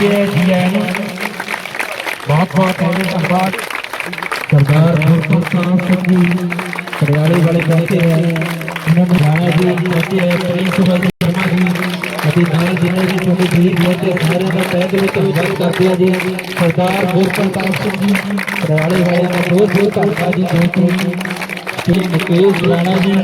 ਪਹੁੰਚੇ ਹੈ ਜੀ ਆਇਆਂ ਨੂੰ ਬਹੁਤ ਬਹੁਤ ਧੰਨਵਾਦ ਸਰਦਾਰ ਗੁਰਪ੍ਰਤਾਪ ਸਿੰਘ ਜੀ ਪਟਿਆਲੇ ਵਾਲੇ ਪਹੁੰਚੇ ਹੈ ਉਹਨਾਂ ਨੂੰ ਰਾਣਾ ਜੀ ਪਹੁੰਚੇ ਹੈ ਪ੍ਰਿੰਸ ਵਲ ਸ਼ਰਮਾ ਜੀ ਅਤੇ ਨਾਲ ਜਿੰਨੇ ਵੀ ਛੋਟੇ ਵੀਰ ਪਹੁੰਚੇ ਸਾਰਿਆਂ ਦਾ ਤਹਿ ਦਿਲੋਂ ਧੰਨਵਾਦ ਕਰਦੇ ਹਾਂ ਜੀ ਸਰਦਾਰ ਗੁਰਪ੍ਰਤਾਪ ਸਿੰਘ ਜੀ ਪਟਿਆਲੇ ਵਾਲਿਆਂ ਦਾ ਬਹੁਤ ਬਹੁਤ ਧੰਨਵਾਦ ਜੀ ਜੋ ਕਿ ਸ਼੍ਰੀ ਮੁਕੇਸ਼ ਰਾਣਾ ਜੀ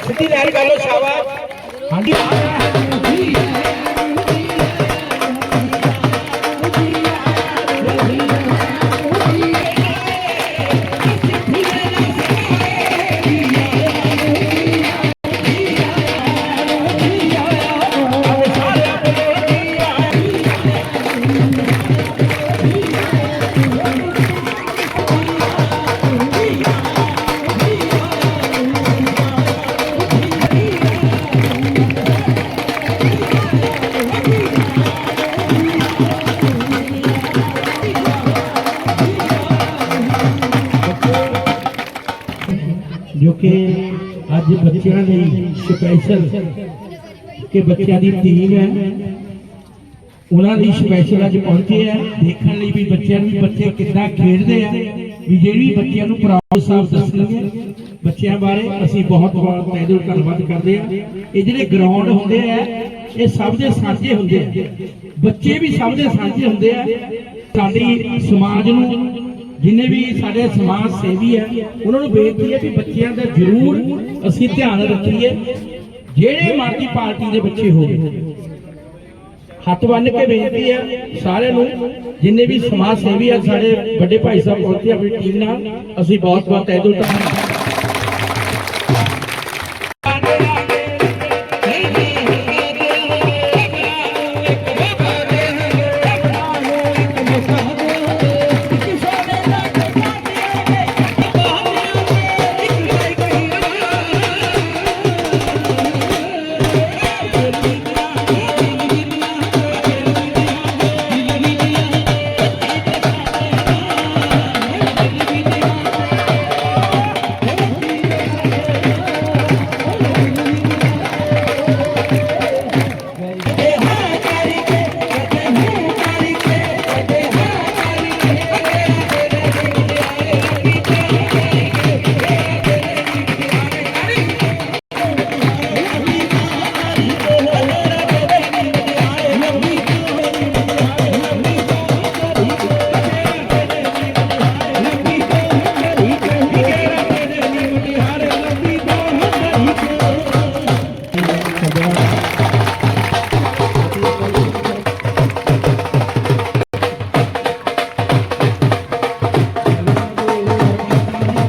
ਸਿੱਧੀ ਲਹਿਰ ਕਰ ਲਓ ਸ਼ਾਬਾਸ਼। ਹਾਂਜੀ ਜੋ ਕਿ ਅੱਜ ਬੱਚਿਆਂ ਲਈ ਸਪੈਸ਼ਲ ਕਿ ਬੱਚਿਆਂ ਦੀ ਟੀਮ ਹੈ, ਉਹਨਾਂ ਲਈ ਸਪੈਸ਼ਲ ਅੱਜ ਪਹੁੰਚੇ ਆ ਦੇਖਣ ਲਈ ਵੀ ਬੱਚਿਆਂ ਨੂੰ ਬੱਚੇ ਕਿੱਦਾਂ ਖੇਡਦੇ ਆ, ਵੀ ਜਿਹੜੀ ਬੱਚਿਆਂ ਨੂੰ ਪ੍ਰਾਊਡ ਸਾਹਿਬ ਦੱਸਣਗੇ ਬੱਚਿਆਂ ਬਾਰੇ ਅਸੀਂ ਬਹੁਤ ਬਹੁਤ ਤਹਿ ਧੰਨਵਾਦ ਕਰਦੇ ਆ ਇਹ ਜਿਹੜੇ ਗਰਾਊਂਡ ਹੁੰਦੇ ਆ, ਇਹ ਸਭ ਦੇ ਸਾਂਝੇ ਹੁੰਦੇ ਆ। ਬੱਚੇ ਵੀ ਸਭ ਦੇ ਸਾਂਝੇ ਹੁੰਦੇ ਆ। ਸਾਡੀ ਸਮਾਜ ਨੂੰ ਜਿੰਨੇ ਵੀ ਸਾਡੇ ਸਮਾਜ ਸੇਵੀ ਹੈ ਉਹਨਾਂ ਨੂੰ ਬੇਨਤੀ ਹੈ ਕਿ ਬੱਚਿਆਂ ਦਾ ਜ਼ਰੂਰ ਅਸੀਂ ਧਿਆਨ ਰੱਖੀਏ, ਜਿਹੜੇ ਮਰਜ਼ੀ ਪਾਰਟੀ ਦੇ ਬੱਚੇ ਹੋਵੇ ਹੱਥ ਬੰਨ ਕੇ ਬੇਨਤੀ ਹੈ ਸਾਰਿਆਂ ਨੂੰ, ਜਿੰਨੇ ਵੀ ਸਮਾਜ ਸੇਵੀ ਆ, ਸਾਡੇ ਵੱਡੇ ਭਾਈ ਸਾਹਿਬ ਪਹੁੰਚੇ ਆਪਣੀ ਟੀਮ ਨਾਲ, ਅਸੀਂ ਬਹੁਤ ਬਹੁਤ ਤਹਿ ਦਿਲੋਂ ਧੰਨਵਾਦ।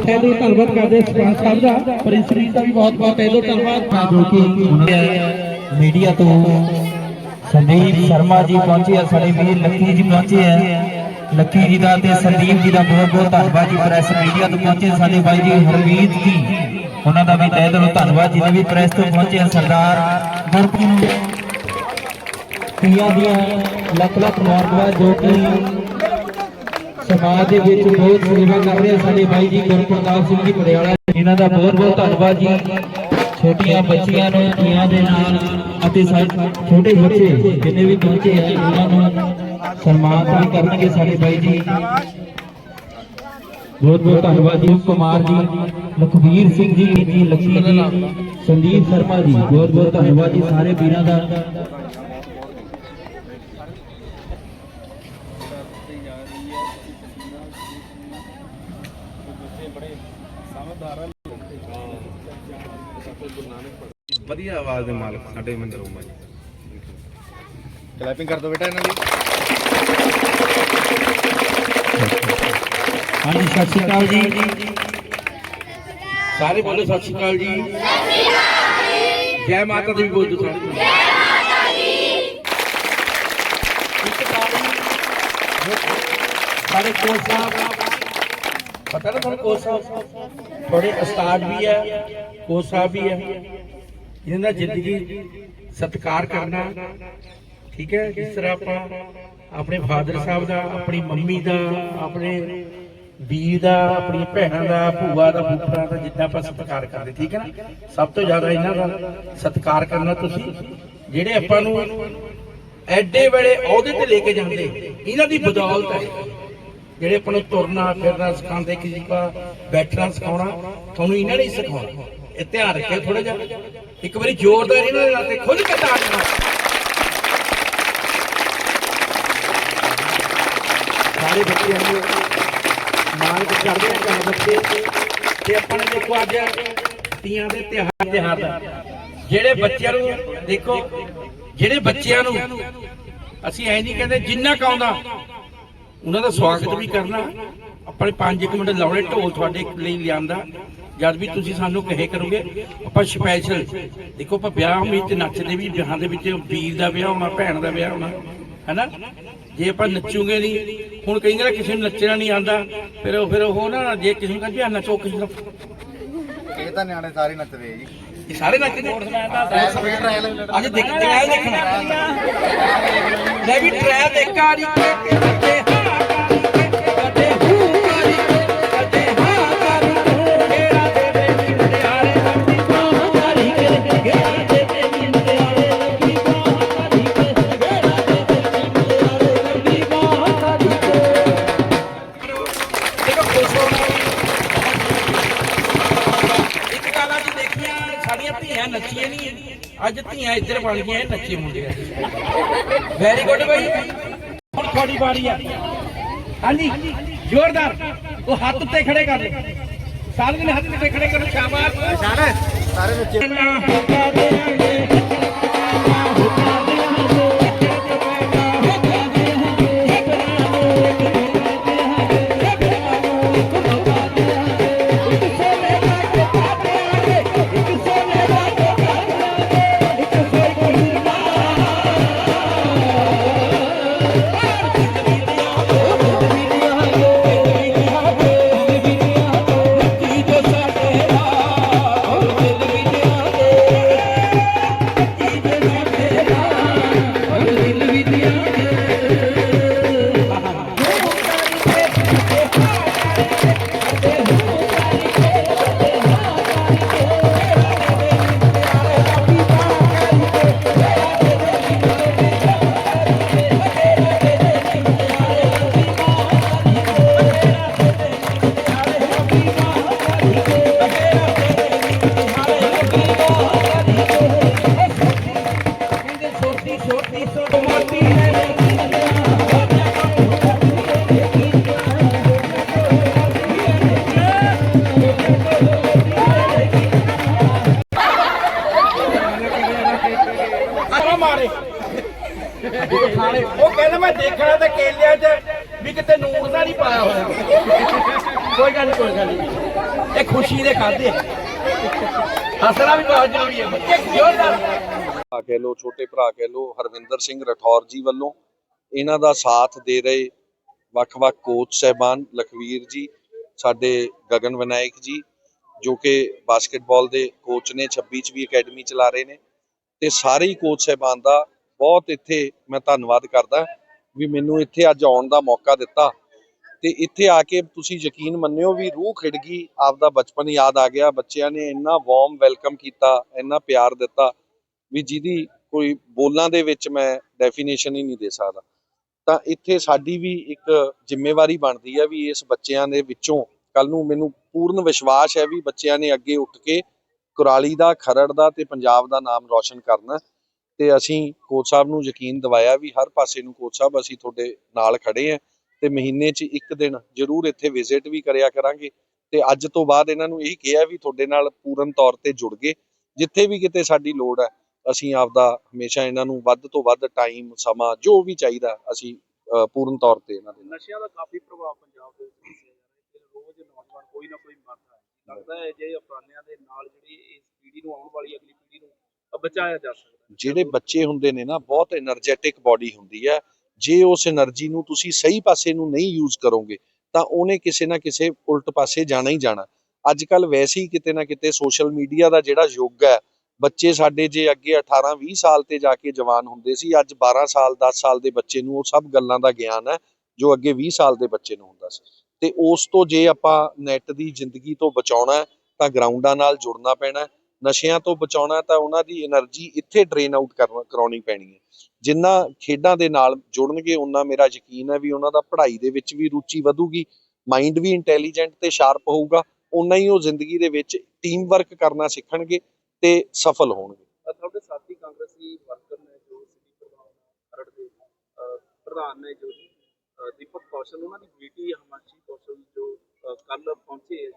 ਤਹਿ ਦਿਲੋਂ ਧੰਨਵਾਦ ਕਰਦੇ ਸਰਪੰਚ ਸਾਹਿਬ ਦਾ ਪ੍ਰਿੰਸੀਪਲ ਦਾ ਵੀ ਬਹੁਤ ਬਹੁਤ ਤਹਿ ਧੰਨਵਾਦ। ਜੋ ਕਿ ਮੀਡੀਆ ਤੋਂ ਸੰਦੀਪ ਸ਼ਰਮਾ ਜੀ ਪਹੁੰਚੇ ਆ, ਸਾਡੇ ਵੀਰ ਲੱਕੀ ਜੀ ਪਹੁੰਚੇ ਆ। ਲੱਕੀ ਜੀ ਦਾ ਤੇ ਸੰਦੀਪ ਜੀ ਦਾ ਬਹੁਤ ਬਹੁਤ ਧੰਨਵਾਦ ਜੀ, ਪ੍ਰੈਸ ਮੀਡੀਆ ਤੋਂ ਪਹੁੰਚੇ ਸਾਡੇ ਬਾਈ ਜੀ ਹਰਮੀਤ ਜੀ। ਉਹਨਾਂ ਦਾ ਵੀ ਤਹਿ ਦਿਲੋਂ, ਧੰਨਵਾਦ ਜਿਨੇ ਵੀ ਪ੍ਰੈਸ ਤੋਂ ਪਹੁੰਚੇ ਆ ਸਰਦਾਰ ਗੁਰਪ੍ਰੀਤ ਤੀਆਂ ਦੀਆਂ ਲੱਖ ਲੱਖ ਮੁਬਾਰਕਬਾਦ ਜੋ ਕਿ ਸਮਾਜ ਦੇ ਵਿੱਚ ਬਹੁਤ ਸੇਵਾ ਕਰ ਰਹੇ ਸਾਡੇ ਬਾਈ ਜੀ ਗੁਰਪ੍ਰਤਾਪ ਸਿੰਘ ਜੀ ਪੜਿਆਲਾ ਇਹਨਾਂ ਦਾ ਬਹੁਤ ਬਹੁਤ ਧੰਨਵਾਦ ਜੀ। ਛੋਟੀਆਂ ਬੱਚੀਆਂ ਨੂੰ, ਧੀਆਂ ਦੇ ਨਾਲ ਅਤੇ ਛੋਟੇ ਬੱਚੇ ਜਿੰਨੇ ਵੀ ਪਹੁੰਚੇ ਆ, ਉਹਨਾਂ ਨੂੰ ਸਨਮਾਨਿਤ ਵੀ ਕਰਨਗੇ ਸਾਡੇ ਬਾਈ ਜੀ। ਬਹੁਤ ਬਹੁਤ ਧੰਨਵਾਦ ਜੀ। ਕੁਮਾਰ ਜੀ ਲਖਵੀਰ ਸਿੰਘ ਜੀ ਜੀ ਲక్ష్ਮੀ ਜੀ ਸੰਦੀਪ ਸ਼ਰਮਾ ਜੀ, ਬਹੁਤ ਬਹੁਤ ਧੰਨਵਾਦ ਜੀ। ਸਾਰੇ ਵੀਰਾਂ ਦਾ ਵਧੀਆ ਆਵਾਜ਼ ਦੇ ਮਾਲਕ ਸਾਡੇ ਮੰਦਰ ਉਮਾ ਜੀ ਕਲੈਪਿੰਗ ਕਰ ਦੋ ਬੇਟਾ ਇਹਨਾਂ ਦੀ। ਹਾਂਜੀ ਸਤਿ ਸ਼੍ਰੀ ਅਕਾਲ ਜੀ। ਸਾਰੇ ਬੋਲੋ ਸਤਿ ਸ਼੍ਰੀ ਅਕਾਲ ਜੀ। ਜੈ ਮਾਤਾ ਦੀ ਬੋਲ ਦੋ ਸਾਰੇ। ਜੈ ਮਾਤਾ ਦੀ। ਸਾਡੇ ਕੋਚ ਸਾਹਿਬ ਪਤਾ ਨਾ ਤੁਹਾਨੂੰ ਕੋਚ ਸਾਹਿਬ? ਥੋੜੇ ਉਸਤਾਦ ਵੀ ਹੈ ਕੋਚ ਸਾਹਿਬ ਵੀ ਹੈ। ਇਹਨਾਂ ਦਾ ਜ਼ਿੰਦਗੀ ਸਤਿਕਾਰ ਕਰਨਾ, ਠੀਕ ਹੈ? ਜਿਸ ਤਰ੍ਹਾਂ ਆਪਾਂ ਆਪਣੇ ਫਾਦਰ ਸਾਹਿਬ ਦਾ, ਆਪਣੀ ਮੰਮੀ ਦਾ, ਆਪਣੇ ਵੀਰ ਦਾ, ਆਪਣੀ ਭੈਣਾਂ ਦਾ, ਭੂਆ ਦਾ, ਫੁੱਫੜਾਂ ਦਾ ਜਿੱਦਾਂ ਆਪਾਂ ਸਤਿਕਾਰ ਕਰਦੇ, ਠੀਕ ਹੈ ਨਾ? ਸਭ ਤੋਂ ਜ਼ਿਆਦਾ ਇਹਨਾਂ ਦਾ ਸਤਿਕਾਰ ਕਰਨਾ ਤੁਸੀਂ, ਜਿਹੜੇ ਆਪਾਂ ਨੂੰ ਐਡੇ ਬੜੇ ਅਹੁਦੇ ਤੇ ਲੈ ਕੇ ਜਾਂਦੇ, ਇਹਨਾਂ ਦੀ ਬਦੌਲਤ ਹੈ। ਜਿਹੜੇ ਆਪਾਂ ਨੂੰ ਤੁਰਨਾ, ਫਿਰਨਾ, ਸਿਖਾਉਂਦੇ, ਕਿਸੇ ਕਾ ਬੈਠਣਾ, ਸਿਖਾਉਣਾ, ਤੁਹਾਨੂੰ ਇਹਨਾਂ ਨੇ ਸਿਖਾਉਣਾ। ਇਹ ਧਿਆਨ ਰੱਖਿਓ ਥੋੜਾ ਜਿਹਾ। ਇੱਕ ਵਾਰੀ ਜ਼ੋਰਦਾਰ ਇਹਨਾਂ ਦੇ ਨਾਲ ਤੇ ਖੁੱਲ ਕੇ ਤਾੜਨਾ ਸਾਰੇ ਬੱਚਿਆਂ ਨੂੰ ਮਾਲਕ ਕਰਦੇ ਆ ਘਰ ਬੱਚੇ। ਤੇ ਆਪਾਂ ਨੇ ਦੇਖੋ ਅੱਜ ਤੀਆਂ ਦੇ ਤਿਉਹਾਰ ਤਿਉਹਾਰ ਦਾ ਜਿਹੜੇ ਬੱਚਿਆਂ ਨੂੰ ਦੇਖੋ, ਜਿਹੜੇ ਬੱਚਿਆਂ ਨੂੰ ਅਸੀਂ ਐ ਨਹੀਂ ਕਹਿੰਦੇ ਜਿੰਨਾ ਕਾਉਂਦਾ ਉਹਨਾਂ ਦਾ ਸਵਾਗਤ ਵੀ ਕਰਨਾ। ਆਪਣੇ 5 ਮਿੰਟ ਲਾਉਣੇ, ਢੋਲ ਤੁਹਾਡੇ ਲਈ ਲਿਆਂਦਾ। ਜਦ ਵੀ ਤੁਸੀਂ ਸਾਨੂੰ ਕਹੇ ਕਰੋਗੇ ਆਪਾਂ ਸਪੈਸ਼ਲ ਦੇਖੋ ਆਪਾਂ ਵਿਆਹ ਵਿੱਚ ਨੱਚਦੇ ਵੀ ਵਿਆਹਾਂ ਦੇ ਵਿੱਚ ਵੀਰ ਦਾ ਵਿਆਹ ਹੋਣਾ ਭੈਣ ਦਾ ਵਿਆਹ ਹੋਣਾ ਹੈਨਾ? ਜੇ ਆਪਾਂ ਨੱਚੂਗੇ ਨਹੀਂ ਹੁਣ ਕਈ ਕਿਸੇ ਨੂੰ ਨੱਚਣਾ ਨਹੀਂ ਆਂਦਾ ਫਿਰ ਉਹ ਫਿਰ ਉਹ ਨਾ ਜੇ ਕਿਸੇ ਨੂੰ ਕਹਿੰਦੇ ਆ ਨੱਚੋ ਕਿਸੇ ਨੂੰ ਇਹ ਤਾਂ ਨਿਆਣੇ ਸਾਰੇ ਨੱਚਦੇ ਜੀ। ਇਹ ਸਾਰੇ ਨੱਚਦੇ ਅੱਜ ਦੇਖ ਟ੍ਰਾਇਲ ਦੇਖਣਾ। ਲੈ ਵੀ ਟ੍ਰਾਇਲ ਦੇਖਾ ਜੀ ਨਹੀਂ ਅੱਜ ਧੀਆਂ ਇੱਧਰ ਬਣ ਗਈਆਂ ਇਹ ਨੱਚੇ ਮੁੰਡੇ ਵੈਰੀ ਗੁੱਡ ਬਾਈ। ਹੁਣ ਤੁਹਾਡੀ ਵਾਰੀ ਆ। ਹਾਂਜੀ ਜ਼ੋਰਦਾਰ। ਉਹ ਹੱਥ ਉੱਤੇ ਖੜੇ ਕਰ ਲੈ ਸਾਰੇ ਨੇ ਹੱਥ ਉੱਤੇ ਖੜੇ ਕਰੋ ਸ਼ਾਬਾਸ਼। ਸਾਰੇ ਸਾਰੇ ਨੱਚੇ। ਖਾਦੇ ਹੱਸਣਾ ਵੀ ਬਹੁਤ ਜ਼ਰੂਰੀ ਹੈ। ਬੱਚੇ ਜ਼ੋਰਦਾਰ। ਭਰਾ ਕਹਿ ਲੋ ਛੋਟੇ ਭਰਾ ਕਹਿ ਲੋ ਹਰਵਿੰਦਰ ਸਿੰਘ ਰਠੌਰ ਜੀ ਵੱਲੋਂ ਇਹਨਾਂ ਦਾ ਸਾਥ ਦੇ ਰਹੇ ਵੱਖ-ਵੱਖ ਕੋਚ ਸਹਿਬਾਨ ਲਖਵੀਰ ਜੀ, ਸਾਡੇ ਗਗਨ ਵਿਨਾਇਕ ਜੀ, ਜੋ ਕਿ ਬਾਸਕਟਬਾਲ ਦੇ ਕੋਚ ਨੇ 26 ਚ ਵੀ ਅਕੈਡਮੀ ਚਲਾ ਰਹੇ ਨੇ ਤੇ ਸਾਰੇ ਹੀ ਕੋਚ ਸਹਿਬਾਨ ਦਾ ਬਹੁਤ ਇੱਥੇ ਮੈਂ ਧੰਨਵਾਦ ਕਰਦਾ ਵੀ ਮੈਨੂੰ ਇੱਥੇ ਅੱਜ ਆਉਣ ਦਾ ਮੌਕਾ ਦਿੱਤਾ। ਤੇ ਇੱਥੇ ਆ ਕੇ ਤੁਸੀਂ ਯਕੀਨ ਮੰਨਿਓ ਵੀ ਰੂਹ ਖਿੜ ਗਈ, ਆਪਦਾ ਬਚਪਨ ਯਾਦ ਆ ਗਿਆ, ਬੱਚਿਆਂ ਨੇ ਇੰਨਾ ਵਾਰਮ ਵੈਲਕਮ ਕੀਤਾ, ਇੰਨਾ ਪਿਆਰ ਦਿੱਤਾ ਵੀ ਜਿਹਦੀ ਕੋਈ ਬੋਲਾਂ ਦੇ ਵਿੱਚ ਮੈਂ ਡੈਫੀਨੇਸ਼ਨ ਹੀ ਨਹੀਂ ਦੇ ਸਕਦਾ। ਤਾਂ ਇੱਥੇ ਸਾਡੀ ਵੀ ਇੱਕ ਜ਼ਿੰਮੇਵਾਰੀ ਬਣਦੀ ਹੈ ਵੀ ਇਸ ਬੱਚਿਆਂ ਦੇ ਵਿੱਚੋਂ ਕੱਲ ਨੂੰ ਮੈਨੂੰ ਪੂਰਨ ਵਿਸ਼ਵਾਸ ਹੈ ਵੀ ਬੱਚਿਆਂ ਨੇ ਅੱਗੇ ਉੱਠ ਕੇ ਕੁਰਾਲੀ ਦਾ, ਖਰੜ ਦਾ ਤੇ ਪੰਜਾਬ ਦਾ ਨਾਮ ਰੌਸ਼ਨ ਕਰਨਾ। ਤੇ ਅਸੀਂ ਕੋਚ ਸਾਹਿਬ ਨੂੰ ਯਕੀਨ ਦਿਵਾਇਆ ਵੀ ਹਰ ਪਾਸੇ ਨੂੰ ਕੋਚ ਸਾਹਿਬ ਅਸੀਂ ਤੁਹਾਡੇ ਨਾਲ ਖੜੇ ਆਂ। ਤੇ ਮਹੀਨੇ 'ਚ ਇੱਕ ਦਿਨ ਜ਼ਰੂਰ ਇੱਥੇ ਵਿਜ਼ਿਟ ਵੀ ਕਰਿਆ ਕਰਾਂਗੇ। ਤੇ ਅੱਜ ਤੋਂ ਬਾਅਦ ਇਹਨਾਂ ਨੂੰ ਇਹ ਕਿਹਾ ਵੀ ਤੁਹਾਡੇ ਨਾਲ ਪੂਰਨ ਤੌਰ ਤੇ ਜੁੜ ਗਏ। ਜਿੱਥੇ ਵੀ ਕਿਤੇ ਸਾਡੀ ਲੋੜ ਹੈ ਅਸੀਂ ਆਪਦਾ ਹਮੇਸ਼ਾ ਇਹਨਾਂ ਨੂੰ ਵੱਧ ਤੋਂ ਵੱਧ ਟਾਈਮ ਸਮਾਂ ਜੋ ਵੀ ਚਾਹੀਦਾ ਅਸੀਂ ਪੂਰਨ ਤੌਰ ਤੇ ਇਹਨਾਂ ਦੇ ਨਸ਼ਿਆਂ ਦਾ ਕਾਫੀ ਪ੍ਰਭਾਵ ਪੰਜਾਬ ਦੇ ਰੋਜ਼ ਨੌਜਵਾਨ ਕੋਈ ਨਾ ਕੋਈ ਮਰਦਾ ਹੈ। ਲੱਗਦਾ ਹੈ ਜੇ ਅਪਰਾਧੀਆਂ ਦੇ ਨਾਲ ਜਿਹੜੀ ਇਸ ਪੀੜ੍ਹੀ ਨੂੰ ਆਉਣ ਵਾਲੀ ਅਗਲੀ ਪੀੜ੍ਹੀ ਨੂੰ ਬਚਾਇਆ ਜਾ ਸਕਦਾ ਜਿਹੜੇ ਬੱਚੇ ਹੁੰਦੇ ਨੇ ਨਾ ਬਹੁਤ એનર્ਜੈਟਿਕ ਬਾਡੀ ਹੁੰਦੀ ਹੈ। ਜੇ ਉਸ એનર્ਜੀ ਨੂੰ ਤੁਸੀਂ ਸਹੀ ਪਾਸੇ ਨੂੰ ਨਹੀਂ ਯੂਜ਼ ਕਰੋਗੇ, ਤਾਂ ਉਹਨੇ ਕਿਸੇ ਨਾ ਕਿਸੇ ਉਲਟ ਪਾਸੇ ਜਾਣਾ ਹੀ ਜਾਣਾ। ਅੱਜ ਕੱਲ ਵੈਸੇ ਹੀ ਕਿਤੇ ਨਾ ਕਿਤੇ ਸੋਸ਼ਲ ਮੀਡੀਆ ਦਾ ਜਿਹੜਾ ਯੁੱਗ ਹੈ, ਬੱਚੇ ਸਾਡੇ ਜੇ ਅੱਗੇ 18 20 ਸਾਲ ਤੇ ਜਾ ਕੇ ਜਵਾਨ ਹੁੰਦੇ ਸੀ, ਅੱਜ 12 ਸਾਲ 10 ਸਾਲ ਦੇ ਬੱਚੇ ਨੂੰ ਉਹ ਸਭ ਗੱਲਾਂ ਦਾ ਗਿਆਨ ਹੈ, ਜੋ ਅੱਗੇ 20 ਸਾਲ ਦੇ ਬੱਚੇ ਨੂੰ ਹੁੰਦਾ ਸੀ। ਤੇ ਉਸ ਤੋਂ ਜੇ ਆਪਾਂ ਨੈੱਟ ਦੀ ਜ਼ਿੰਦਗੀ ਤੋਂ ਬਚਾਉਣਾ ਤਾਂ ਗਰਾਊਂਡਾਂ ਨਾਲ ਜੁੜਨਾ ਪੈਣਾ ਨਸ਼ਿਆਂ ਤੋਂ ਬਚਾਉਣਾ ਤਾਂ ਉਹਨਾਂ ਦੀ એનર્ਜੀ ਇੱਥੇ ਡਰੇਨ ਆਊਟ ਕਰਾਉਣੀ ਪੈਣੀ ਹੈ। ਜਿੰਨਾ ਖੇਡਾਂ ਦੇ ਨਾਲ ਜੁੜਨਗੇ ਉਹਨਾਂ ਮੇਰਾ ਯਕੀਨ ਹੈ ਵੀ ਉਹਨਾਂ ਦਾ ਪੜ੍ਹਾਈ ਦੇ ਵਿੱਚ ਵੀ ਰੁਚੀ ਵਧੂਗੀ ਮਾਈਂਡ ਵੀ ਇੰਟੈਲੀਜੈਂਟ ਤੇ ਸ਼ਾਰਪ ਹੋਊਗਾ ਉਨਾ ਹੀ ਉਹ ਜ਼ਿੰਦਗੀ ਦੇ ਵਿੱਚ ਟੀਮ ਵਰਕ ਕਰਨਾ ਸਿੱਖਣਗੇ ਤੇ ਸਫਲ ਹੋਣਗੇ। ਤੁਹਾਡੇ ਸਾਥੀ ਕਾਂਗਰਸੀ ਵਰਕਰ ਨੇ ਜੋ ਪ੍ਰਧਾਨ ਖਰੜ ਪ੍ਰਧਾਨ ਨੇ ਜੋ ਦੀਪਕ ਕੌਸ਼ਲ ਉਹਨਾਂ ਦੀ ਬੇਟੀ ਹਮਾਂਸ਼ੀ ਕੌਸ਼ਲ ਜੋ ਕੱਲ ਪਹੁੰਚੇ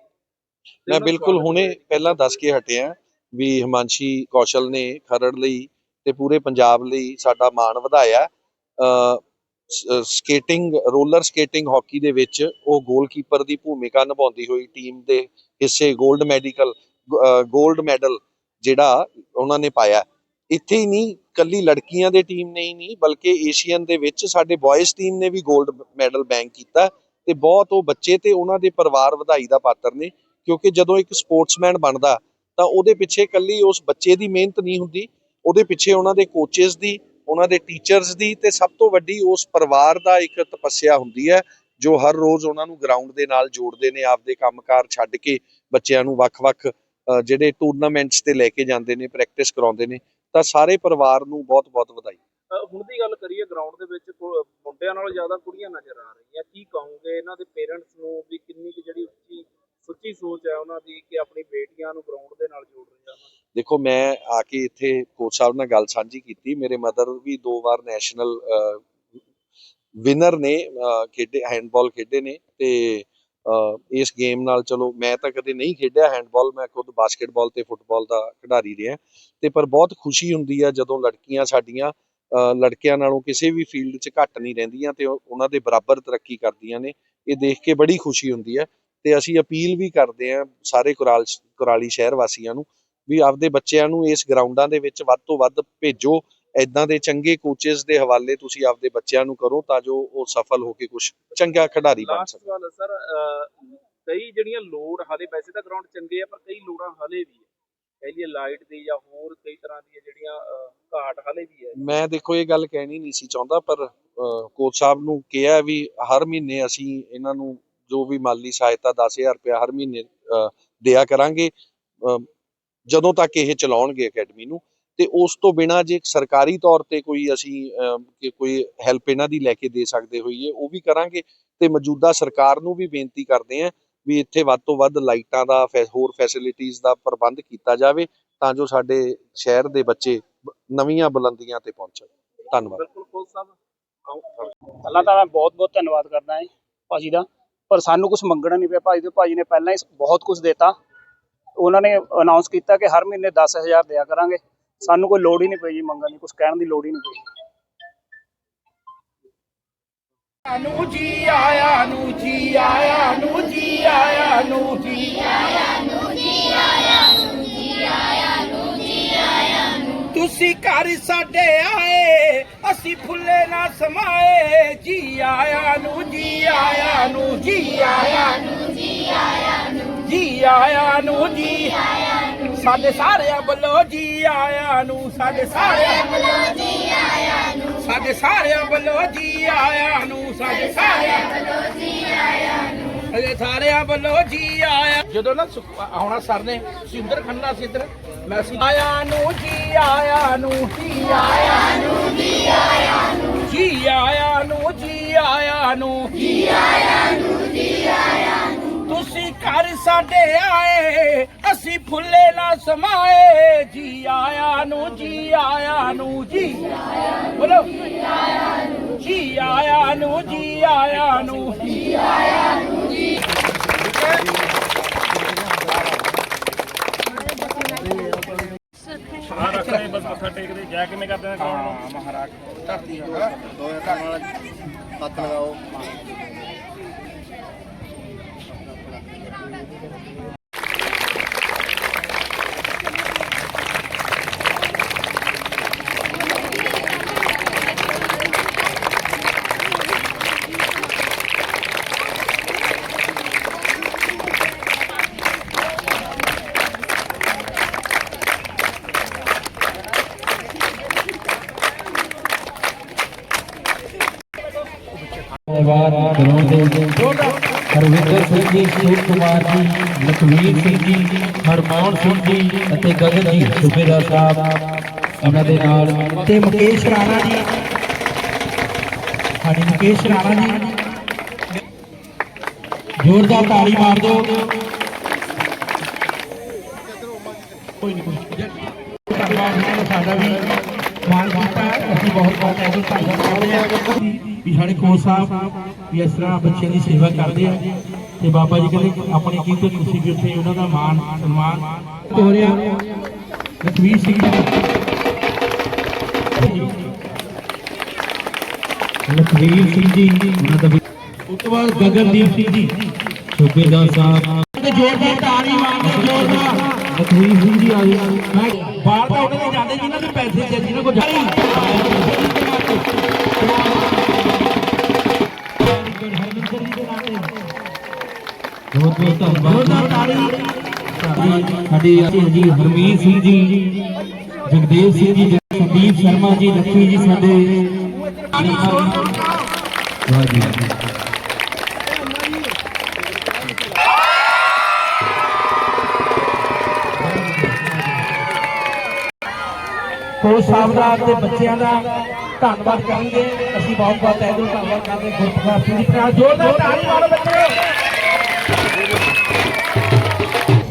ਮੈਂ ਬਿਲਕੁਲ ਹੁਣੇ ਪਹਿਲਾਂ ਦੱਸ ਕੇ ਹਟਿਆ। ਵੀ ਹਿਮਾਂਸ਼ੀ ਕੌਸ਼ਲ ਨੇ ਖਰੜ ਲਈ ਤੇ ਪੂਰੇ ਪੰਜਾਬ ਲਈ ਸਾਡਾ ਮਾਣ ਵਧਾਇਆ। ਸਕੇਟਿੰਗ ਰੋਲਰ ਸਕੇਟਿੰਗ ਹਾਕੀ ਦੇ ਵਿੱਚ ਉਹ ਗੋਲਕੀਪਰ ਦੀ ਭੂਮਿਕਾ ਨਿਭਾਉਂਦੀ ਹੋਈ ਟੀਮ ਦੇ ਹਿੱਸੇ 골ਡ ਮੈਡੀਕਲ 골ਡ ਮੈਡਲ ਜਿਹੜਾ ਉਹਨਾਂ ਨੇ ਪਾਇਆ। ਇੱਥੇ ਹੀ ਨਹੀਂ ਕੱਲੀ ਲੜਕੀਆਂ ਦੇ ਟੀਮ ਨੇ ਹੀ ਨਹੀਂ, ਬਲਕਿ ਏਸ਼ੀਅਨ ਦੇ ਵਿੱਚ ਸਾਡੇ ਬॉयਜ਼ ਟੀਮ ਨੇ ਵੀ 골ਡ ਮੈਡਲ ਬੈਂਕ ਕੀਤਾ ਤੇ ਬਹੁਤ ਉਹ ਬੱਚੇ ਤੇ ਉਹਨਾਂ ਦੇ ਪਰਿਵਾਰ ਵਧਾਈ ਦਾ ਪਾਤਰ ਨੇ, ਕਿਉਂਕਿ ਜਦੋਂ ਇੱਕ ਸਪੋਰਟਸਮੈਨ ਬਣਦਾ ਤਾਂ ਉਹਦੇ ਪਿੱਛੇ ਕੱਲੀ ਉਸ ਬੱਚੇ ਦੀ ਮਿਹਨਤ ਨਹੀਂ ਹੁੰਦੀ, ਉਹਦੇ ਪਿੱਛੇ ਉਹਨਾਂ ਦੇ ਕੋਚਸ ਦੀ, ਉਹਨਾਂ ਦੇ ਟੀਚਰਸ ਦੀ ਤੇ ਸਭ ਤੋਂ ਵੱਡੀ ਉਸ ਪਰਿਵਾਰ ਦਾ ਇੱਕ ਤਪੱਸਿਆ ਹੁੰਦੀ ਹੈ, ਜੋ ਹਰ ਰੋਜ਼ ਉਹਨਾਂ ਨੂੰ ਗਰਾਊਂਡ ਦੇ ਨਾਲ ਜੋੜਦੇ ਨੇ, ਆਪਦੇ ਕੰਮਕਾਰ ਛੱਡ ਕੇ ਬੱਚਿਆਂ ਨੂੰ ਵੱਖ-ਵੱਖ ਜਿਹੜੇ ਟੂਰਨਾਮੈਂਟਸ ਤੇ ਲੈ ਕੇ ਜਾਂਦੇ ਨੇ ਪ੍ਰੈਕਟਿਸ ਕਰਾਉਂਦੇ ਨੇ, ਤਾਂ ਸਾਰੇ ਪਰਿਵਾਰ ਨੂੰ ਬਹੁਤ-ਬਹੁਤ ਵਧਾਈ। ਹੁਣ ਦੀ ਗੱਲ ਕਰੀਏ ਗਰਾਊਂਡ ਦੇ ਵਿੱਚ ਮੁੰਡਿਆਂ ਨਾਲੋਂ ਜ਼ਿਆਦਾ ਕੁੜੀਆਂ ਨਜ਼ਰ ਆ ਰਹੀਆਂ, ਕੀ ਕਹੋਗੇ ਇਹਨਾਂ ਦੇ ਪੇਰੈਂਟਸ ਨੂੰ ਵੀ ਕਿੰਨੀ ਕੁ ਜਿਹੜੀ ਉੱਚੀ ਸੱਚੀ ਸੋਚ ਹੈ ਉਹਨਾਂ ਦੀ ਕਿ ਆਪਣੀ ਬੇਟੀਆਂ ਨੂੰ ਗਰਾਊਂਡ ਦੇ ਨਾਲ ਜੋੜ ਰਹੀਆਂ ਉਹਨਾਂ ਦੇਖੋ, ਮੈਂ ਆ ਕੇ ਇੱਥੇ ਕੋਚ ਸਾਹਿਬ ਨਾਲ ਗੱਲ ਸਾਂਝੀ ਕੀਤੀ। ਮੇਰੇ ਮਦਰ ਵੀ ਦੋ ਵਾਰ ਨੈਸ਼ਨਲ ਵਿਨਰ ਨੇ ਖੇਡੇ ਹੈਂਡਬਾਲ ਖੇਡੇ ਨੇ ਤੇ ਇਸ ਗੇਮ ਨਾਲ ਚਲੋ ਮੈਂ ਤਾਂ ਕਦੇ ਨਹੀਂ ਖੇਡਿਆ ਹੈਂਡਬਾਲ ਮੈਂ ਖੁਦ ਬਾਸਕਟਬਾਲ ਤੇ ਫੁੱਟਬਾਲ ਦਾ ਖਿਡਾਰੀ ਰਿਹਾ। ਤੇ ਪਰ ਬਹੁਤ ਖੁਸ਼ੀ ਹੁੰਦੀ ਆ ਜਦੋਂ ਲੜਕੀਆਂ ਸਾਡੀਆਂ ਲੜਕਿਆਂ ਨਾਲੋਂ ਕਿਸੇ ਵੀ ਫੀਲਡ 'ਚ ਘੱਟ ਨਹੀਂ ਰਹਿੰਦੀਆਂ ਤੇ ਉਹਨਾਂ ਦੇ ਬਰਾਬਰ ਤਰੱਕੀ ਕਰਦੀਆਂ ਨੇ। ਇਹ ਦੇਖ ਕੇ ਬੜੀ ਖੁਸ਼ੀ ਹੁੰਦੀ ਹੈ ਤੇ ਅਸੀਂ ਅਪੀਲ ਵੀ ਕਰਦੇ ਹਾਂ ਸਾਰੇ ਕੁਰਾਲ ਕੁਰਾਲੀ ਸ਼ਹਿਰ ਵਾਸੀਆਂ ਨੂੰ ਵੀ ਆਪਦੇ ਬੱਚਿਆਂ ਨੂੰ ਇਸ ਗਰਾਊਂਡਾਂ ਦੇ ਵਿੱਚ ਵੱਧ ਤੋਂ ਵੱਧ ਭੇਜੋ ਐਦਾਂ ਦੇ ਚੰਗੇ ਕੋਚਸ ਦੇ ਹਵਾਲੇ ਤੁਸੀਂ ਆਪਦੇ ਬੱਚਿਆਂ ਨੂੰ ਕਰੋ ਤਾਂ ਜੋ ਉਹ ਸਫਲ ਹੋ ਕੇ ਕੁਝ ਚੰਗਾ ਖਿਡਾਰੀ ਬਣ ਸਕਣ ਸਰ ਕਈ ਜਿਹੜੀਆਂ ਲੋੜ ਹਾਲੇ ਵੈਸੇ ਤਾਂ ਗਰਾਊਂਡ ਚੰਗੇ ਆ ਪਰ ਕਈ ਲੋੜਾਂ ਹਾਲੇ ਵੀ ਹੈ ਲਈਏ ਲਾਈਟ ਦੀ ਜਾਂ ਹੋਰ ਕਈ ਤਰ੍ਹਾਂ ਦੀਆਂ ਜਿਹੜੀਆਂ ਘਾਟ ਹਾਲੇ ਵੀ ਹੈ ਮੈਂ ਦੇਖੋ ਇਹ ਗੱਲ ਕਹਿਣੀ ਨਹੀਂ ਸੀ ਚਾਹੁੰਦਾ ਪਰ ਕੋਚ ਸਾਹਿਬ ਨੂੰ ਕਿਹਾ ਵੀ ਹਰ ਮਹੀਨੇ ਅਸੀਂ ਇਹਨਾਂ ਨੂੰ ਜੋ ਵੀ ਮਾਲੀ ਸਹਾਇਤਾ 10000 ਰੁਪਇਆ ਹਰ ਮਹੀਨੇ ਦਿਆ ਕਰਾਂਗੇ ਜਦੋਂ ਤੱਕ ਇਹ ਚਲਾਉਣਗੇ ਅਕੈਡਮੀ ਨੂੰ। ਤੇ ਉਸ ਤੋਂ ਬਿਨਾ ਜੇ ਸਰਕਾਰੀ ਤੌਰ ਤੇ ਕੋਈ ਅਸੀਂ ਕੋਈ ਹੈਲਪ ਇਹਨਾਂ ਦੀ ਲੈ ਕੇ ਦੇ ਸਕਦੇ ਹੋਈਏ, ਉਹ ਵੀ ਕਰਾਂਗੇ। ਤੇ ਮੌਜੂਦਾ ਸਰਕਾਰ ਨੂੰ ਵੀ ਬੇਨਤੀ ਕਰਦੇ ਹਾਂ ਵੀ ਇੱਥੇ ਵੱਧ ਤੋਂ ਵੱਧ ਲਾਈਟਾਂ ਦਾ ਹੋਰ ਫੈਸਿਲਿਟੀਆਂ ਦਾ ਪ੍ਰਬੰਧ ਕੀਤਾ ਜਾਵੇ, ਤਾਂ ਜੋ ਸਾਡੇ ਸ਼ਹਿਰ ਦੇ ਬੱਚੇ ਨਵੀਆਂ ਬੁਲੰਦੀਆਂ ਤੇ ਪਹੁੰਚਣ। ਧੰਨਵਾਦ। ਬਿਲਕੁਲ ਸਾਹਿਬ। ਆਓ ਪਹਿਲਾਂ ਬਹੁਤ ਬਹੁਤ ਧੰਨਵਾਦ ਕਰਦਾ ਹਾਂ ਭਾਜੀ ਦਾ। ਪਰ ਸਾਨੂੰ ਕੁਝ ਮੰਗਣਾ ਨਹੀਂ ਪਿਆ। ਭਾਜੀ ਤੋਂ ਭਾਜੀ ਨੇ ਪਹਿਲਾਂ ਹੀ ਬਹੁਤ ਕੁਝ ਦਿੱਤਾ। ਉਹਨਾਂ ਨੇ ਅਨਾਉਂਸ ਕੀਤਾ ਕਿ ਹਰ ਮਹੀਨੇ 10000 ਦਿਆ ਕਰਾਂਗੇ। ਸਾਨੂੰ ਕੋਈ ਲੋੜ ਹੀ ਨਹੀਂ ਪਈ ਜੀ ਮੰਗਣ ਦੀ ਕੁਝ ਕਹਿਣ ਦੀ ਲੋੜ ਹੀ ਨਹੀਂ ਪਈ। ਨੂੰ ਜੀ ਆਇਆ ਨੂੰ ਜੀ ਆਇਆ ਨੂੰ ਜੀ ਆਇਆ ਨੂੰ ਜੀ ਆਇਆ। ਨੂੰ ਜੀ ਆਇਆ ਨੂੰ ਜੀ ਆਇਆ ਨੂੰ ਜੀ ਆਇਆ ਨੂੰ ਤੁਸੀਂ ਘਰ ਸਾਡੇ ਆਏ ਅਸੀਂ ਫੁੱਲੇ ਨਾ ਸਮਾਏ, ਜੀ ਆਇਆ ਨੂੰ, ਜੀ ਆਇਆ ਨੂੰ, ਜੀ ਆਇਆ ਨੂੰ, ਜੀ ਆਇਆ ਨੂੰ, ਜੀ ਆਇਆ ਨੂੰ ਜੀ ਸਾਡੇ ਸਾਰਿਆਂ ਵੱਲੋਂ ਜੀ ਆਇਆ ਨੂੰ, ਸਾਡੇ ਸਾਰਿਆਂ ਵੱਲੋਂ ਜੀ ਆਇਆ ਨੂੰ, ਸਾਡੇ ਸਾਰਿਆਂ ਵੱਲੋਂ ਜੀ ਆਇਆ ਨੂੰ, ਸਾਡੇ ਸਾਰਿਆਂ ਵੱਲੋਂ ਜੀ ਆਇਆ ਨੂੰ, ਸਾਡੇ ਸਾਰਿਆਂ ਵੱਲੋਂ ਜੀ ਆਇਆ ਜਦੋਂ ਨਾ ਸੁਖ- ਆਉਣਾ ਸਰ ਨੇ ਸਿੰਦਰ ਖੰਨਾ ਸੀ ਇੱਧਰ। ਮੈਂ ਆਇਆ ਨੂੰ ਜੀ ਆਇਆ ਨੂੰ ਜੀ ਆਇਆ ਨੂੰ ਜੀ ਆਇਆ ਨੂੰ ਜੀ ਆਇਆ ਨੂੰ ਜੀ ਆਇਆ ਨੂੰ ਜੀ ਆਇਆ ਨੂੰ ਜੀ ਆਇਆ ਨੂੰ ਤੁਸੀਂ ਘਰ ਸਾਡੇ ਆਏ ਅਸੀਂ ਫੁੱਲੇ ਨਾ ਸਮਾਏ ਜੀ ਆਇਆ ਨੂੰ ਜੀ ਆਇਆ ਨੂੰ ਜੀ ਬੋਲੋ ਜੀ ਆਇਆ ਨੂੰ ਜੀ ਆਇਆ ਨੂੰ ਜੀ ਆਇਆ ਨੂੰ ਜੀ ਆਇਆ ਨੂੰ ਰੱਖਣੇ ਬਸ ਮੱਥਾ ਟੇਕਦੇ ਜਾ ਕਿਵੇਂ ਕਰਦੇ ਨੇ ਹਾਂ ਮਹਾਰਾਜ। ਧਰਤੀ ਦੋ ਹੱਥਾਂ ਨਾਲ ਹੱਥ ਲਗਾਓ ਧੰਨਵਾਦ ਕਰੋ ਦੇ ਹਰਵਿੰਦਰ ਸ਼ਿਵ ਕੁਮਾਰ ਜੀ ਲਖਵੀਰ ਸਿੰਘ ਜੀ ਹਰਮੋਹਨ ਸਿੰਘ ਜੀ ਅਤੇ ਗਗਨ ਜੀ ਸੂਬੇਦਾਰ ਸਾਹਿਬ ਇਹਨਾਂ ਦੇ ਨਾਲ ਤੇ ਮੁਕੇਸ਼ ਰਾਣਾ ਜੀ। ਸਾਡੇ ਮੁਕੇਸ਼ ਰਾਣਾ ਜੀ। ਜ਼ੋਰਦਾਰ ਤਾੜੀ ਮਾਰ ਦਿਓ। ਕੋਈ ਨਹੀਂ ਕੋਈ ਸਾਡਾ ਵੀ। ਮਾਨ ਕੀਤਾ। ਅਸੀਂ ਬਹੁਤ ਬਹੁਤ ਐਸੋ ਧੰਨਵਾਦ ਕਰਦੇ ਹਾਂ। ਵੀ ਸਾਡੇ ਕੋਚ ਸਾਹਿਬ ਵੀ ਇਸ ਤਰ੍ਹਾਂ ਬੱਚਿਆਂ ਦੀ ਸੇਵਾ ਕਰਦੇ ਆ। ਤੇ ਬਾਬਾ ਜੀ ਕਹਿੰਦੇ ਆਪਣੀ ਕੀਮਤ ਤੁਸੀਂ ਵੀ ਉੱਥੇ ਉਹਨਾਂ ਦਾ ਮਾਨ ਸਨਮਾਨ ਹੋ ਰਿਹਾ। ਲਖਵੀਰ ਸਿੰਘ ਜੀ ਲਖਵੀਰ ਸਿੰਘ ਜੀ ਉਹਨਾਂ ਦਾ ਉਸ ਤੋਂ ਬਾਅਦ ਗਗਨਦੀਪ ਸਿੰਘ ਜੀ। ਸੂਬੇਦਾਰ ਸਾਹਿਬ। ਤੇ ਜ਼ੋਰਦਾਰ ਤਾੜੀ ਮਾਰਦੇ ਜ਼ੋਰਦਾਰ ਲਖਵੀਰ ਸਿੰਘ ਜੀ ਆ ਗਏ ਬਾਹਰ ਤਾਂ ਉਹਨਾਂ ਦੇ ਜਾਂਦੇ ਜਿਨ੍ਹਾਂ ਦੇ ਪੈਸੇ ਜਿਨ੍ਹਾਂ ਕੋਲ ਜਾਈ ਬਹੁਤ ਬਹੁਤ ਧੰਨਵਾਦ। ਸਾਡੇ ਜੀ ਹਰਮੀਤ ਸਿੰਘ ਜੀ, ਜਗਦੇਵ ਸਿੰਘ ਜੀ, ਸੰਦੀਪ ਸ਼ਰਮਾ ਜੀ ਲੱਖੀ ਜੀ ਸਾਡੇ ਵਾਹ ਜੀ ਕੋਚ ਸਾਹਿਬ ਦਾ ਤੇ ਬੱਚਿਆਂ ਦਾ ਧੰਨਵਾਦ ਕਰਾਂਗੇ। ਅਸੀਂ ਬਹੁਤ ਬਹੁਤ ਤਹਿ ਧੰਨਵਾਦ ਕਰਦੇ ਹਾਂ ਸਿੰਘ ਜੀ। ਨਾਲ ਜ਼ੋਰਦਾਰ ਤਾੜੀ ਮਾਰੋ ਬੱਚਿਓ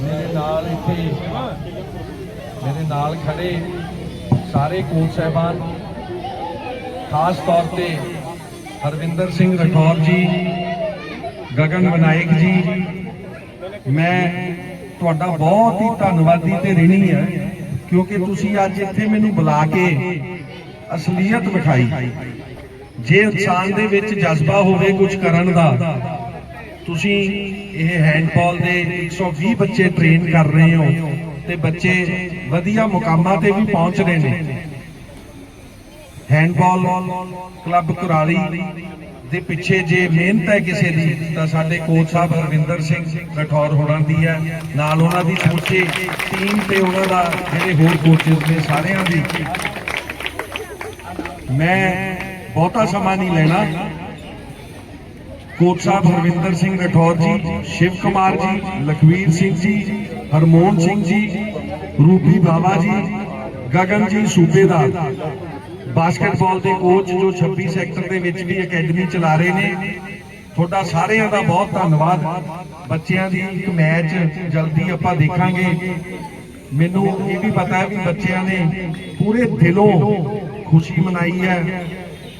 ਮੇਰੇ ਨਾਲ ਇੱਥੇ, ਮੇਰੇ ਨਾਲ ਖੜੇ ਸਾਰੇ ਕੋਚ ਸਹਿਬਾਨ, ਖਾਸ ਤੌਰ ਤੇ ਹਰਵਿੰਦਰ ਸਿੰਘ ਰਠੌਰ ਜੀ, ਗਗਨ ਵਿਨਾਇਕ ਜੀ, ਮੈਂ ਤੁਹਾਡਾ ਬਹੁਤ ਹੀ ਧੰਨਵਾਦੀ ਤੇ ਰਹਿਣੀ ਹੈ, ਕਿਉਂਕਿ ਤੁਸੀਂ ਅੱਜ ਇੱਥੇ ਮੈਨੂੰ ਬੁਲਾ ਕੇ ਅਸਲੀਅਤ ਵਿਖਾਈ। ਜੇ ਇਨਸਾਨ ਦੇ ਵਿੱਚ ਜਜ਼ਬਾ ਹੋਵੇ ਕੁਝ ਕਰਨ ਦਾ ਤੁਸੀਂ ਇਹ ਹੈਂਡਬਾਲ ਦੇ 120 ਬੱਚੇ ਟ੍ਰੇਨ ਕਰ ਰਹੇ ਹੋ ਤੇ ਬੱਚੇ ਵਧੀਆ ਮੁਕਾਮਾਂ ਤੇ ਵੀ ਪਹੁੰਚ ਰਹੇ ਨੇ। ਹੈਂਡਬਾਲ ਕਲੱਬ ਕੁਰਾਲੀ ਦੇ ਪਿੱਛੇ ਜੇ ਮਿਹਨਤ ਹੈ ਕਿਸੇ ਦੀ, ਤਾਂ ਸਾਡੇ ਕੋਚ ਸਾਹਿਬ ਹਰਵਿੰਦਰ ਸਿੰਘ ਰਠੌਰ ਹੋਰਾਂ ਦੀ ਹੈ। ਨਾਲ ਉਹਨਾਂ ਦੀ ਸਮੁੱਚੇ ਟੀਮ ਤੇ ਉਹਨਾਂ ਦਾ ਜਿਹੜੇ ਹੋਰ ਕੋਚਸ ਨੇ ਸਾਰਿਆਂ ਦੀ। ਮੈਂ ਬਹੁਤਾ ਸਮਾਂ ਨਹੀਂ ਲੈਣਾ। ਕੋਚ ਸਾਹਿਬ ਹਰਵਿੰਦਰ ਸਿੰਘ ਰਠੌਰ ਜੀ, ਸ਼ਿਵ ਕੁਮਾਰ ਜੀ, ਲਖਵੀਰ ਸਿੰਘ ਜੀ, ਹਰਮੋਹਨ ਸਿੰਘ ਜੀ, ਰੂਪੀ ਬਾਬਾ ਜੀ, ਗਗਨ ਜੀ ਸੂਬੇਦਾਰ। ਬਾਸਕਟਬਾਲ ਦੇ ਕੋਚ ਜੋ 26 ਸੈਕਟਰ ਦੇ ਵਿੱਚ ਵੀ ਅਕੈਡਮੀ ਚਲਾ ਰਹੇ ਨੇ, ਤੁਹਾਡਾ ਸਾਰਿਆਂ ਦਾ ਬਹੁਤ ਧੰਨਵਾਦ। ਬੱਚਿਆਂ ਦੀ ਇੱਕ ਮੈਚ ਜਲਦੀ ਆਪਾਂ ਦੇਖਾਂਗੇ। ਮੈਨੂੰ ਇਹ ਵੀ ਪਤਾ ਹੈ ਵੀ ਬੱਚਿਆਂ ਨੇ ਪੂਰੇ ਦਿਲੋਂ ਖੁਸ਼ੀ ਮਨਾਈ ਹੈ।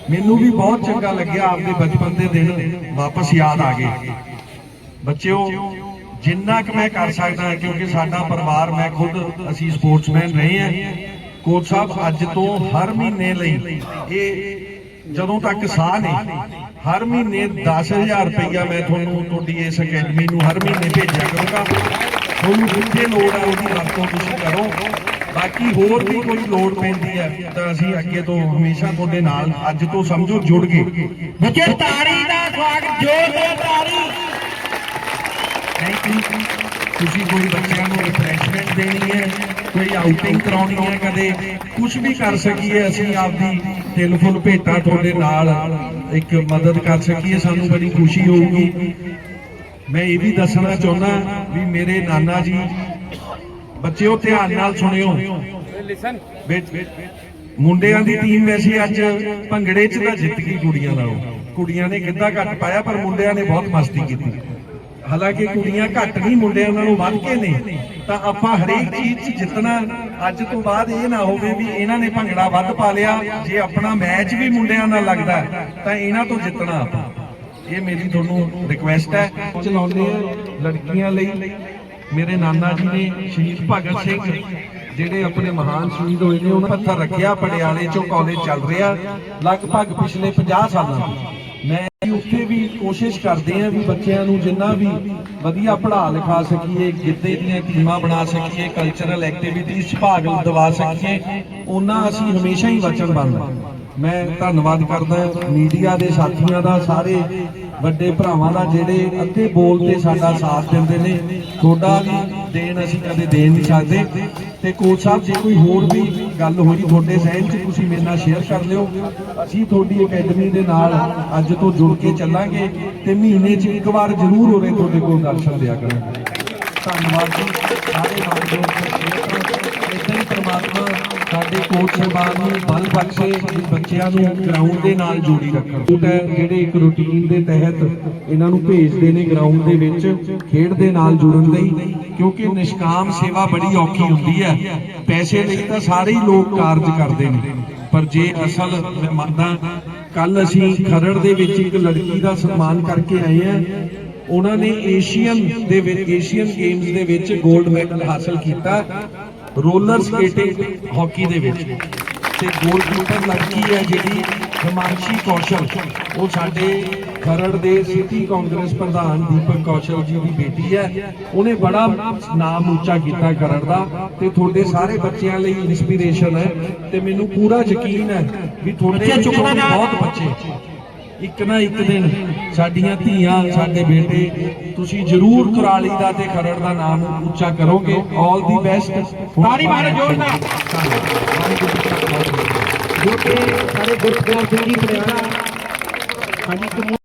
ਮੈਨੂੰ ਵੀ ਬਹੁਤ ਚੰਗਾ ਲੱਗਿਆ ਆਪਦੇ ਬਚਪਨ ਦੇ ਦਿਨ ਵਾਪਸ ਯਾਦ ਆ ਗਏ। ਬੱਚਿਓ, ਜਿੰਨਾ ਕਿ ਮੈਂ ਕਰ ਸਕਦਾ ਕਿਉਂਕਿ ਸਾਡਾ ਪਰਿਵਾਰ, ਮੈਂ ਖੁਦ ਅਸੀਂ ਸਪੋਰਟਸਮੈਨ ਰਹੇ ਹਾਂ। ਕੋਚ ਸਾਹਿਬ, ਅੱਜ ਤੋਂ ਹਰ ਮਹੀਨੇ ਲਈ ਇਹ ਜਦੋਂ ਤੱਕ ਸਾਹ ਨੇ ਹਰ ਮਹੀਨੇ 10000 ਰੁਪਈਆ ਮੈਂ ਤੁਹਾਨੂੰ ਤੁਹਾਡੀ ਇਸ ਅਕੈਡਮੀ ਨੂੰ ਹਰ ਮਹੀਨੇ ਭੇਜਿਆ ਕਰੂੰਗਾ। ਤੁਹਾਨੂੰ ਜਿੱਥੇ ਲੋੜ ਹੈ ਉਹਦੀ ਵਰਤੋਂ ਤੁਸੀਂ ਕਰੋ। ਬਾਕੀ ਹੋਰ ਵੀ ਕੋਈ ਲੋੜ ਪੈਂਦੀ ਹੈ ਤਾਂ ਅਸੀਂ ਅੱਗੇ ਤੋਂ ਹਮੇਸ਼ਾ ਤੁਹਾਡੇ ਨਾਲ ਅੱਜ ਤੋਂ ਸਮਝੋ ਜੁੜ ਗਏ ਬੱਚੇ ਤਾੜੀ ਦਾ ਸਵਾਗਤ ਜ਼ੋਰਦਾਰ ਤਾੜੀ। ਥੈਂਕ ਯੂ ਤੁਸੀਂ ਕੋਈ ਬੱਚਿਆਂ ਨੂੰ ਰਿਫਰੈਸ਼ਮੈਂਟ ਦੇਣੀ ਹੈ ਕੋਈ ਆਊਟਿੰਗ ਕਰਾਉਣੀ ਹੈ ਕਦੇ ਕੁਝ ਵੀ ਕਰ ਸਕੀਏ ਅਸੀਂ ਆਪਦੀ ਦਿਲ ਫੁੱਲ ਭੇਟਾ ਤੁਹਾਡੇ ਨਾਲ ਇੱਕ ਮਦਦ ਕਰ ਸਕੀਏ ਸਾਨੂੰ ਬੜੀ ਖੁਸ਼ੀ ਹੋਊਗੀ। ਮੈਂ ਇਹ ਵੀ ਦੱਸਣਾ ਚਾਹੁੰਦਾ ਵੀ ਮੇਰੇ ਨਾਨਾ ਜੀ ਬੱਚਿਓ, ਧਿਆਨ ਨਾਲ ਸੁਣਿਓ। ਮੁੰਡਿਆਂ ਦੀ ਟੀਮ ਵੈਸੇ ਅੱਜ ਭੰਗੜੇ 'ਚ ਤਾਂ ਜਿੱਤ ਗਈ ਕੁੜੀਆਂ ਨਾਲੋਂ। ਕੁੜੀਆਂ ਨੇ ਗਿੱਧਾ ਘੱਟ ਪਾਇਆ, ਪਰ ਮੁੰਡਿਆਂ ਨੇ ਬਹੁਤ ਮਸਤੀ ਕੀਤੀ। ਹਾਲਾਂਕਿ ਕੁੜੀਆਂ ਘੱਟ ਨਹੀਂ, ਮੁੰਡਿਆਂ ਨਾਲੋਂ ਵੱਧ ਕੇ ਨੇ। ਤਾਂ ਆਪਾਂ ਹਰੇਕ ਚੀਜ਼ 'ਚ ਜਿੱਤਣਾ, ਅੱਜ ਤੋਂ ਬਾਅਦ ਇਹ ਨਾ ਹੋਵੇ ਵੀ ਇਹਨਾਂ ਨੇ ਭੰਗੜਾ ਵੱਧ ਪਾ ਲਿਆ। ਜੇ ਆਪਣਾ ਮੈਚ ਵੀ ਮੁੰਡਿਆਂ ਨਾਲ ਲੱਗਦਾ, ਤਾਂ ਇਹਨਾਂ ਤੋਂ ਜਿੱਤਣਾ ਆਪਾਂ। ਇਹ ਮੇਰੀ ਤੁਹਾਨੂੰ ਰਿਕੁਐਸਟ ਹੈ। ਚਲਾਉਂਦੇ ਆ ਲੜਕੀਆਂ ਲਈ। ਮੇਰੇ ਨਾਨਾ ਜੀ ਨੇ ਸ਼ਹੀਦ ਭਗਤ ਸਿੰਘ, ਜਿਹੜੇ ਆਪਣੇ ਮਹਾਨ ਸ਼ਹੀਦ ਹੋਏ ਨੇ ਉਹਨਾਂ ਪੱਥਰ ਰੱਖਿਆ, ਪਟਿਆਲੇ ਚੋਂ ਕਾਲਜ ਚੱਲ ਰਿਹਾ, ਲਗਭਗ ਪਿਛਲੇ 50 ਸਾਲਾਂ ਤੋਂ। ਮੈਂ ਉੱਥੇ ਵੀ ਕੋਸ਼ਿਸ਼ ਕਰਦੇ ਆ ਵੀ ਬੱਚਿਆਂ ਨੂੰ ਜਿੰਨਾ ਵੀ ਵਧੀਆ ਪੜ੍ਹਾ ਲਿਖਾ ਸਕੀਏ, ਗਿੱਧੇ ਦੀਆਂ ਟੀਮਾਂ ਬਣਾ ਸਕੀਏ ਕਲਚਰਲ ਐਕਟੀਵਿਟੀਜ਼ 'ਚ ਭਾਗ ਦਿਵਾ ਸਕੀਏ ਉਹਨਾਂ ਅਸੀਂ ਹਮੇਸ਼ਾ ਹੀ ਵਚਨਬੱਧ ਮੈਂ ਧੰਨਵਾਦ ਕਰਦਾ ਮੀਡੀਆ ਦੇ ਸਾਥੀਆਂ ਦਾ, ਸਾਰੇ ਵੱਡੇ ਭਰਾਵਾਂ ਦਾ ਜਿਹੜੇ ਅੱਧੇ ਬੋਲ ਤੇ ਸਾਡਾ ਸਾਥ ਦਿੰਦੇ ਨੇ, ਤੁਹਾਡਾ ਵੀ ਦੇਣ ਅਸੀਂ ਕਦੇ ਦੇ ਨਹੀਂ ਸਕਦੇ। ਤੇ ਕੋਚ ਸਾਹਿਬ, ਜੇ ਕੋਈ ਹੋਰ ਵੀ ਗੱਲ ਹੋਈ ਤੁਹਾਡੇ ਸਹਿਣ ਚ, ਤੁਸੀਂ ਮੇਰੇ ਨਾਲ ਸ਼ੇਅਰ ਕਰ ਲਿਓ। ਅਸੀਂ ਤੁਹਾਡੀ ਅਕੈਡਮੀ ਦੇ ਨਾਲ ਅੱਜ ਤੋਂ ਜੁੜ ਕੇ ਚੱਲਾਂਗੇ ਤੇ ਮਹੀਨੇ 'ਚ ਇੱਕ ਵਾਰ ਜ਼ਰੂਰ ਉਰੇ ਤੁਹਾਡੇ ਕੋਲ ਦਰਸ਼ਨ ਦਿਆ ਕਰਾਂਗੇ। ਧੰਨਵਾਦ ਜੀ। ਸਾਰੇ ਮਾਨਯੋਗ ਇਦਾਂ ਹੀ ਪ੍ਰਮਾਤਮਾ ਸਾਡੇ ਕੋਚ ਸਾਹਿਬਾਨ ਨੂੰ ਬਲ ਬਖਸ਼ੇ ਵੀ ਬੱਚਿਆਂ ਨੂੰ ਗਰਾਊਂਡ ਦੇ ਨਾਲ ਜੋੜੀ ਰੱਖਣ। ਜਿਹੜੇ ਇੱਕ ਰੁਟੀਨ ਦੇ ਤਹਿਤ ਇਹਨਾਂ ਨੂੰ ਭੇਜਦੇ ਨੇ ਗਰਾਊਂਡ ਦੇ ਵਿੱਚ, ਖੇਡ ਦੇ ਨਾਲ ਜੁੜਨ ਲਈ, ਕਿਉਂਕਿ ਨਿਸ਼ਕਾਮ ਸੇਵਾ ਬੜੀ ਔਖੀ ਹੁੰਦੀ ਹੈ। ਪੈਸੇ ਲਈ ਤਾਂ ਸਾਰੇ ਹੀ ਲੋਕ ਕਾਰਜ ਕਰਦੇ ਨੇ। ਪਰ ਜੇ ਅਸਲ ਮੈਂ ਮੰਨਦਾ ਕੱਲ ਅਸੀਂ ਖਰੜ ਦੇ ਵਿੱਚ ਇੱਕ ਲੜਕੀ ਦਾ ਸਨਮਾਨ ਕਰਕੇ ਆਏ ਆ ਉਹਨਾਂ ਨੇ ਏਸ਼ੀਅਨ ਦੇ ਵਿੱਚ, ਏਸ਼ੀਅਨ ਗੇਮਸ ਦੇ ਵਿੱਚ 골ਡ ਮੈਡਲ ਹਾਸਲ ਕੀਤਾ। ਰੋਲਰ ਸਕੇਟਿੰਗ ਹਾਕੀ ਦੇ ਵਿੱਚ। ਤੇ ਗੋਲਕੀਪਰ ਲੜਕੀ ਹੈ ਜਿਹੜੀ ਹਿਮਾਂਸ਼ੀ ਕੌਸ਼ਲ ਉਹ ਸਾਡੇ ਖਰੜ ਦੇ ਸਿਟੀ ਕਾਂਗਰਸ ਪ੍ਰਧਾਨ ਦੀਪਕ ਕੌਸ਼ਲ ਜੀ ਦੀ ਬੇਟੀ ਹੈ। ਉਹਨੇ ਬੜਾ ਨਾਮ ਉੱਚਾ ਕੀਤਾ ਖਰੜ ਦਾ ਤੇ ਤੁਹਾਡੇ ਸਾਰੇ ਬੱਚਿਆਂ ਲਈ ਇਨਸਪੀਰੇਸ਼ਨ ਹੈ। ਤੇ ਮੈਨੂੰ ਪੂਰਾ ਯਕੀਨ ਹੈ ਵੀ ਤੁਹਾਡੇ ਚੁੱਕਣਾ ਬਹੁਤ ਬੱਚੇ। ਇੱਕ ਨਾ ਇੱਕ ਦਿਨ ਸਾਡੀਆਂ ਧੀਆਂ ਸਾਡੇ ਬੇਟੇ ਤੁਸੀਂ ਜ਼ਰੂਰ ਕੁਰਾਲੀ ਦਾ ਤੇ ਖਰੜ ਦਾ ਨਾਮ ਉੱਚਾ ਕਰੋਗੇ। 올 ਦੀ ਬੈਸਟ ਤਾੜੀ ਮਾਰੋ ਜ਼ੋਰ ਨਾਲ। ਜੋ ਕਿ ਸਾਡੇ ਗੁਰਪ੍ਰੀਤ ਸਿੰਘ ਜੀ ਪਟਿਆਲਾ ਹਾਂਜੀ